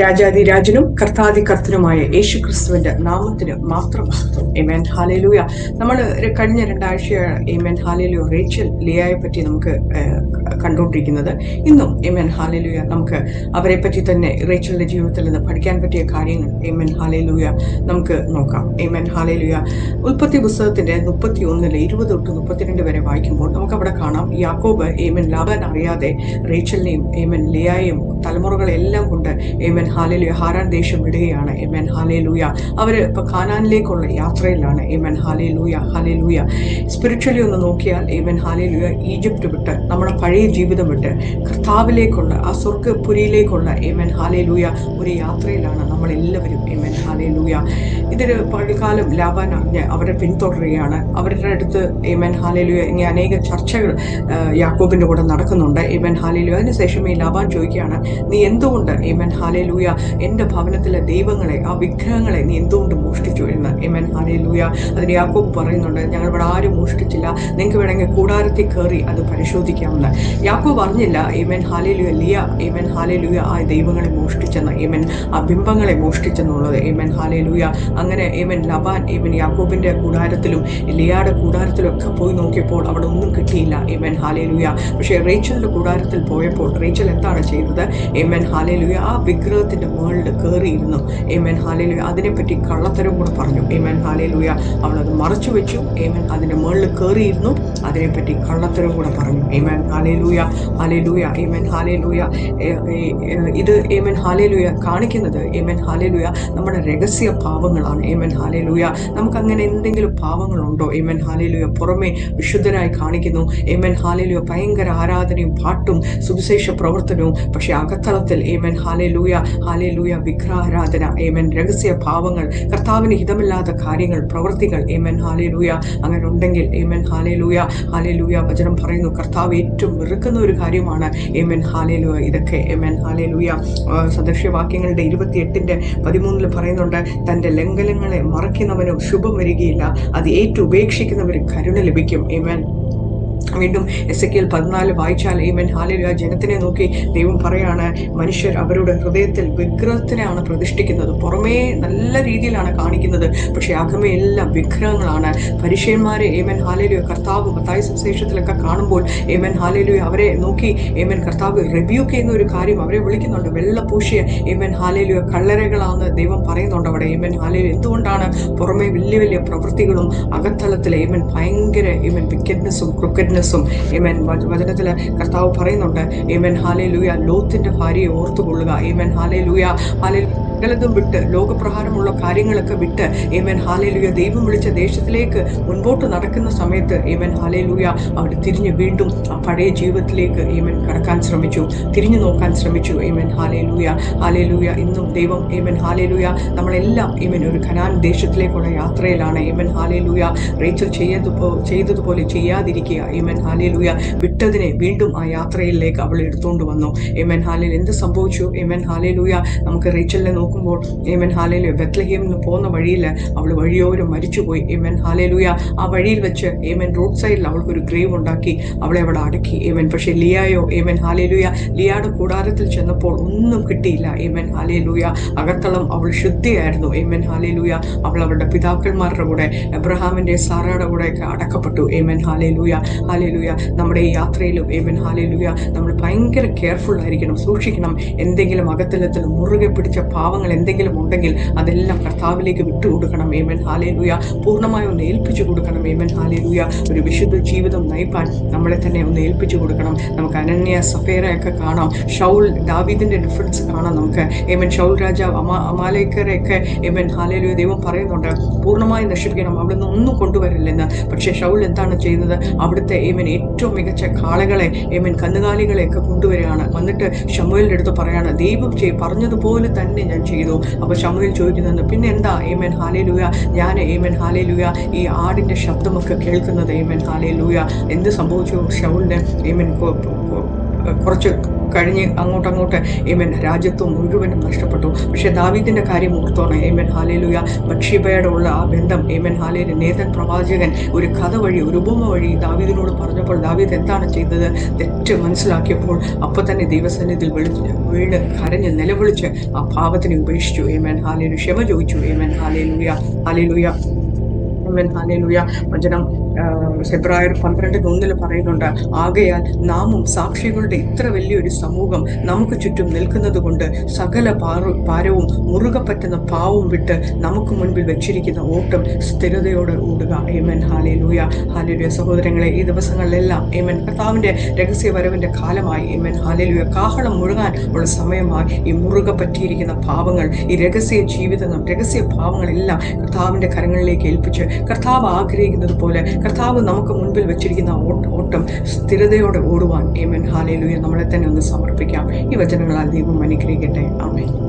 രാജാതിരാജനും കർത്താതി കർത്തനുമായ യേശു ക്രിസ്തുവിന്റെ നാമത്തിന് മാത്രം എമേൻ ഹാലേലൂയ നമ്മൾ കഴിഞ്ഞ രണ്ടാഴ്ച എമേൻ ഹാലേലു റേച്ചൽ ലിയായെ പറ്റി നമുക്ക് കണ്ടുകൊണ്ടിരിക്കുന്നത്. ഇന്നും എമേൻ ഹാലേലൂയ നമുക്ക് അവരെ പറ്റി തന്നെ റേച്ചലിന്റെ ജീവിതത്തിൽ നിന്ന് പഠിക്കാൻ പറ്റിയ കാര്യങ്ങൾ എമേൻ ഹാലേലൂയ നമുക്ക് നോക്കാം. എമേൻ ഹാലേലൂയ ഉൽപ്പത്തി പുസ്തകത്തിന്റെ മുപ്പത്തി ഒന്നിൽ ഇരുപത് തൊട്ട് മുപ്പത്തിരണ്ട് വരെ വായിക്കുമ്പോൾ നമുക്ക് അവിടെ കാണാം. യാക്കോബ് ഏമൻ ലാബൻ അറിയാതെ റേച്ചലിനെയും ഏമൻ ലിയായെയും തലമുറകളെല്ലാം കൊണ്ട് ഏമൻ ഹാലേലൂയ ഹാരാൻ ദേശം വിടുകയാണ്. ഏമൻ ഹാലേലൂയ അവർ ഇപ്പൊ ഖാനാനിലേക്കുള്ള യാത്രയിലാണ്. ഏമൻ ഹാലേലൂയ ഹാലേലൂയ സ്പിരിച്വലി ഒന്ന് നോക്കിയാൽ ഏമൻ ഹാലേലൂയ ഈജിപ്റ്റ് വിട്ട് നമ്മുടെ പഴയ ജീവിതം വിട്ട് കർത്താവിലേക്കുള്ള ആ സ്വർഗപുരിയിലേക്കുള്ള ഏമൻ ഹാലേലൂയ ഒരു യാത്രയിലാണ് നമ്മളെല്ലാവരും ഏമൻ ഹാലേലൂയ ഇതൊരു പഴയകാലം ലാബാൻ അറിഞ്ഞ് അവരെ പിന്തുടരുകയാണ്. അവരുടെ അടുത്ത് ഏമൻ ഹാലേലൂയ ഇങ്ങനെ അനേക ചർച്ചകൾ യാക്കോബിന്റെ കൂടെ നടക്കുന്നുണ്ട്. ഏമൻ ഹാലേലൂയ അതിനുശേഷം ഈ ലാബാൻ ചോദിക്കുകയാണ് നീ എന്തുകൊണ്ട് ഏമൻ ഹാലേലൂയ എന്റെ ഭവനത്തിലെ ദൈവങ്ങളെ ആ വിഗ്രഹങ്ങളെ നീ എന്തുകൊണ്ട് മോഷ്ടിച്ചു എന്ന്? എമൻ ഹലൂയ അതിന് യാക്കോബ് പറയുന്നുണ്ട് ഞങ്ങൾ ഇവിടെ ആരും മോഷ്ടിച്ചില്ല. നിങ്ങൾക്ക് വേണമെങ്കിൽ കൂടാരത്തിൽ കയറി അത് പരിശോധിക്കാമെന്ന്. യാക്കോബ് അറിഞ്ഞില്ല. എമൻ ഹാലേലൂയ ലിയ എമൻ ഹാലേലൂയ ആ ദൈവങ്ങളെ മോഷ്ടിച്ചെന്ന് എമൻ ആ ബിംബങ്ങളെ മോഷ്ടിച്ചെന്നുള്ളത്. എമൻ ഹാലേലൂയ അങ്ങനെ എമൻ ലബാൻ എമൻ യാക്കോബിന്റെ കൂടാരത്തിലും ലിയയുടെ കൂടാരത്തിലും ഒക്കെ പോയി നോക്കിയപ്പോൾ അവിടെ ഒന്നും കിട്ടിയില്ല. എമൻ ഹാലേലൂയ പക്ഷേ റേച്ചലിന്റെ കൂടാരത്തിൽ പോയപ്പോൾ റേച്ചൽ എന്താണ് ചെയ്തത്? എമൻ ഹാലേലൂയ ആ വിഗ്രഹത്തിന്റെ മുകളിൽ കയറിയിരുന്നു ഏമൻ ഹാലയിലൂയ അതിനെപ്പറ്റി കള്ളത്തരം കൂടെ പറഞ്ഞു. ഏമൻ ഹാലയിലൂയ അവളത് മറച്ചു വെച്ചു ഏമൻ അതിന്റെ മുകളിൽ കയറിയിരുന്നു അതിനെപ്പറ്റി കള്ളത്തരം കൂടെ പറഞ്ഞു amen hallelujah hallelujah amen hallelujah ഇത് ഏമൻ ഹാലേലൂയ കാണിക്കുന്നത് ഏമൻ ഹാലേലൂയ നമ്മുടെ രഹസ്യ പാവങ്ങളാണ് ഏമൻ ഹാലേലൂയ നമുക്ക് അങ്ങനെ എന്തെങ്കിലും പാവങ്ങളുണ്ടോ ഏമൻ ഹാലേലൂയ പുറമെ വിശുദ്ധരായി കാണിക്കുന്നു. ഏമൻ ഹാലേലൂയ ഭയങ്കര ആരാധനയും പാട്ടും സുവിശേഷ പ്രവർത്തനവും. പക്ഷെ അകത്തളത്തിൽ ഏമൻ ഹാലേലൂയ ഹാലേലൂയ വിഗ്രഹാരാധന. ഏമൻ രഹസ്യ ഭാവങ്ങൾ കർത്താവിന് ഹിതമില്ലാത്ത കാര്യങ്ങൾ പ്രവൃത്തികൾ ഏമൻ ഹാലേലൂയ അങ്ങനെ ഉണ്ടെങ്കിൽ ഏമൻ ഹാലേലൂയ ഹാലേലൂയ വചനം പറയുന്നു. കർത്താവ് ഏറ്റവും വെറുക്കുന്ന ഒരു കാര്യമാണ്. Amen hallelujah. ഇതൊക്കെ ഏമൻ ഹാലേലൂയ. ആ, സദൃശ്യവാക്യങ്ങളുടെ ഇരുപത്തിയെട്ടിന്റെ പതിമൂന്നിൽ പറയുന്നുണ്ട് തന്റെ ലംഘനങ്ങളെ മറയ്ക്കുന്നവനും ശുഭം വരികയില്ല. അത് ഏറ്റുപേക്ഷിക്കുന്നവർ കരുണ ലഭിക്കും. ഏമൻ വീണ്ടും എസ് എ കെൽ പതിനാല് വായിച്ചാൽ ഏമൻ ഹാലിയ ജനത്തിനെ നോക്കി ദൈവം പറയാണ് മനുഷ്യർ അവരുടെ ഹൃദയത്തിൽ വിഗ്രഹത്തിനെയാണ് പ്രതിഷ്ഠിക്കുന്നത്. പുറമേ നല്ല രീതിയിലാണ് കാണിക്കുന്നത്. പക്ഷെ അകമേ എല്ലാം വിഗ്രഹങ്ങളാണ്. പരിശയന്മാരെ ഏമൻ ഹാലേലുയ കർത്താവ് മത്തായ സുവിശേഷത്തിലൊക്കെ കാണുമ്പോൾ ഏമൻ ഹാലേലുയ അവരെ നോക്കി ഏമൻ കർത്താവ് റിവ്യൂ ചെയ്യുന്ന ഒരു കാര്യം അവരെ വിളിക്കുന്നുണ്ട്. വെള്ളപൂശിയ ഏമൻ ഹാലേലുയ കള്ളരകളാണെന്ന് ദൈവം പറയുന്നുണ്ട് അവിടെ. ഏമൻ ഹാലേലു എന്തുകൊണ്ടാണ് പുറമേ വലിയ വലിയ പ്രവൃത്തികളും അകത്തലത്തിൽ ഏമൻ ഭയങ്കര ഏമൻ വിക്കറ്റ്നെസ്സും ക്രിക്കറ്റ്നെസ്സും ഈമൻ വചനത്തിൽ കർത്താവ് പറയുന്നുണ്ട് ഈമൻ ഹാലേ ലൂയ ലോത്തിന്റെ ഭാര്യയെ ഓർത്തുകൊള്ളുക. ഈമൻ ഹാലേ ലൂയ ഹാലേ സകലതും വിട്ട് ലോകപ്രഹാരമുള്ള കാര്യങ്ങളൊക്കെ വിട്ട് ഏമൻ ഹാലേലുയ. ദൈവം വിളിച്ച ദേശത്തിലേക്ക് മുൻപോട്ട് നടക്കുന്ന സമയത്ത് ഏമൻ ഹാലേലുയ അവർ തിരിഞ്ഞ് വീണ്ടും ആ പഴയ ജീവിതത്തിലേക്ക് ഏമൻ കടക്കാൻ ശ്രമിച്ചു. തിരിഞ്ഞു നോക്കാൻ ശ്രമിച്ചു ഏമൻ ഹാലേലൂയ. ഹാലേലൂയ ഇന്നും ദൈവം ഏമൻ ഹാലേലൂയ. നമ്മളെല്ലാം ഏമൻ ഒരു ഖനാൻ ദേശത്തിലേക്കുള്ള യാത്രയിലാണ്. ഏമൻ ഹാലേലൂയ. റേച്ചൽ ചെയ്തതുപോ ചെയ്തതുപോലെ ചെയ്യാതിരിക്കുക. ഏമൻ ഹാലേലൂയ. വിട്ടതിനെ വീണ്ടും ആ യാത്രയിലേക്ക് അവൾ എടുത്തുകൊണ്ട് വന്നു. ഏമൻ ഹാലേൽ എന്ത് സംഭവിച്ചു? Amen hallelujah. നമുക്ക് റേച്ചലിനെ നോക്കുമ്പോൾ ഏമൻ ഹാലേലൂയ ബത്ലഹേമിന് പോകുന്ന വഴിയിൽ അവൾ വഴിയോരം മരിച്ചുപോയി. ഏമൻ ഹാലയിലൂയ ആ വഴിയിൽ വെച്ച് ഏമൻ റോഡ് സൈഡിൽ അവൾക്കൊരു ഗ്രേവ് ഉണ്ടാക്കി അവളെ അവിടെ അടക്കി. ഏമൻ പക്ഷെ ലിയായോ ഏമൻ ഹാലയിലൂയ ലിയായുടെ കൂടാരത്തിൽ ചെന്നപ്പോൾ ഒന്നും കിട്ടിയില്ല. ഏമൻ ഹാലയിലൂയ അകത്തളം അവൾ ശുദ്ധിയായിരുന്നു. ഏമൻ ഹാലയിലൂയ അവൾ അവളുടെ പിതാക്കന്മാരുടെ കൂടെ എബ്രഹാമിന്റെ സാറയുടെ കൂടെ ഒക്കെ അടക്കപ്പെട്ടു. ഏമൻ ഹാലയിലൂയ ഹാലയിലൂയ നമ്മുടെ ഈ യാത്രയിലും ഏമൻ ഹാലയിലൂയ നമ്മൾ ഭയങ്കര കെയർഫുൾ ആയിരിക്കണം സൂക്ഷിക്കണം. എന്തെങ്കിലും അകത്തലത്തിൽ മുറുകെ പിടിച്ച പാവങ്ങൾ എന്തെങ്കിലും ഉണ്ടെങ്കിൽ അതെല്ലാം കർത്താവിലേക്ക് വിട്ടുകൊടുക്കണം. ഏമൻ ഹാലേലൂയ പൂർണമായി ഒന്ന് ഏൽപ്പിച്ചു കൊടുക്കണം. ഏമൻ ഹാലേലൂയ ഒരു വിശുദ്ധ ജീവിതം നയിപ്പാൻ നമ്മളെ തന്നെ ഒന്ന് ഏൽപ്പിച്ചു കൊടുക്കണം. നമുക്ക് അനന്യ സഫേറയൊക്കെ കാണാം. ഷൗൽ ദാവീദിന്റെ ഡിഫറൻസ് കാണാം നമുക്ക്. ഏമൻ ഷൗൽ രാജാവ് അമാ അമാലേക്കരെയൊക്കെ ഏമൻ ഹാലേലൂയ ദൈവം പറയുന്നുണ്ട് പൂർണമായി നശിപ്പിക്കണം. അവിടെ നിന്ന് ഒന്നും കൊണ്ടുവരില്ലെന്ന്. പക്ഷേ ഷൗൽ എന്താണ് ചെയ്യുന്നത്? അവിടുത്തെ ഏമൻ ഏറ്റവും മികച്ച കാളകളെ ഏമൻ കന്നുകാലികളെയൊക്കെ കൊണ്ടുവരികയാണ്. വന്നിട്ട് ഷമുവലിന്റെ അടുത്ത് പറയാണ് ദൈവം ചെയ് പറഞ്ഞതുപോലെ തന്നെ ഞാൻ ചെയ്തു. അപ്പോൾ ഷമുവേൽ ചോദിക്കുന്നുണ്ട് പിന്നെ എന്താ ഏമൻ ഹാലേലൂയ ഞാൻ ഏമൻ ഹാലേലൂയ ഈ ആടിന്റെ ശബ്ദമൊക്കെ കേൾക്കുന്നത് ഏമൻ ഹാലേലൂയ എന്ത് സംഭവിച്ചു ഷൗലിന് ഏമൻ കുറച്ച് കഴിഞ്ഞ് അങ്ങോട്ട് അങ്ങോട്ട് ഏമൻ രാജ്യത്വം മുഴുവനും നഷ്ടപ്പെട്ടു. പക്ഷേ ദാവീദിന്റെ കാര്യം ഓർത്തോണം ഏമൻ. ഹാലേലുയ ബക്ഷീബയുടെ ഉള്ള ആ ബന്ധം ഏമൻ ഹാലേലു നേതൻ പ്രവാചകൻ ഒരു കഥ വഴി ഒരു ഉപമ വഴി ദാവീദിനോട് പറഞ്ഞപ്പോൾ ദാവീദ് എന്താണ് ചെയ്തത്? തെറ്റ് മനസ്സിലാക്കിയപ്പോൾ അപ്പൊ തന്നെ ദൈവസന്നിധിയിൽ വിളിച്ച് വീണ് കരഞ്ഞ് നിലവിളിച്ച് ആ പാപത്തിനെ ഉപേക്ഷിച്ചു. ഏമൻ ഹാലേലു ക്ഷമ ചോദിച്ചു amen hallelujah hallelujah amen hallelujah വചനം ഫെബ്രുവരി പന്ത്രണ്ടിന് ഒന്നിൽ പറയുന്നുണ്ട് ആകയാൽ നാമും സാക്ഷികളുടെ ഇത്ര വലിയൊരു സമൂഹം നമുക്ക് ചുറ്റും നിൽക്കുന്നത് കൊണ്ട് സകല ഭാരവും മുറുകെ പറ്റുന്ന പാവവും വിട്ട് നമുക്ക് മുൻപിൽ വെച്ചിരിക്കുന്ന ഓട്ടം സ്ഥിരതയോടെ ഓടുക. ഏമൻ ഹാലേ ലൂയ ഹാലേലുയ സഹോദരങ്ങളെ ഈ ദിവസങ്ങളിലെല്ലാം ഏമൻ കർത്താവിന്റെ രഹസ്യ വരവിന്റെ കാലമായി ഏമൻ ഹാലേലുയ കാഹളം മുഴുകാൻ ഉള്ള സമയമായി ഈ മുറുകെ പറ്റിയിരിക്കുന്ന പാവങ്ങൾ ഈ രഹസ്യ ജീവിതങ്ങൾ രഹസ്യ ഭാവങ്ങളെല്ലാം കർത്താവിന്റെ കരങ്ങളിലേക്ക് ഏൽപ്പിച്ച് കർത്താവ് ആഗ്രഹിക്കുന്നത് പോലെ കർത്താവ് നമുക്ക് മുൻപിൽ വെച്ചിരിക്കുന്ന ഓട്ടം സ്ഥിരതയോടെ ഓടുവാൻ. ഏമൻ ഹാലേലുയ നമ്മളെ തന്നെ ഒന്ന് സമർപ്പിക്കാം. ഈ വചനങ്ങളാൽ ദൈവം അനുഗ്രഹിക്കട്ടെ. ആമേൻ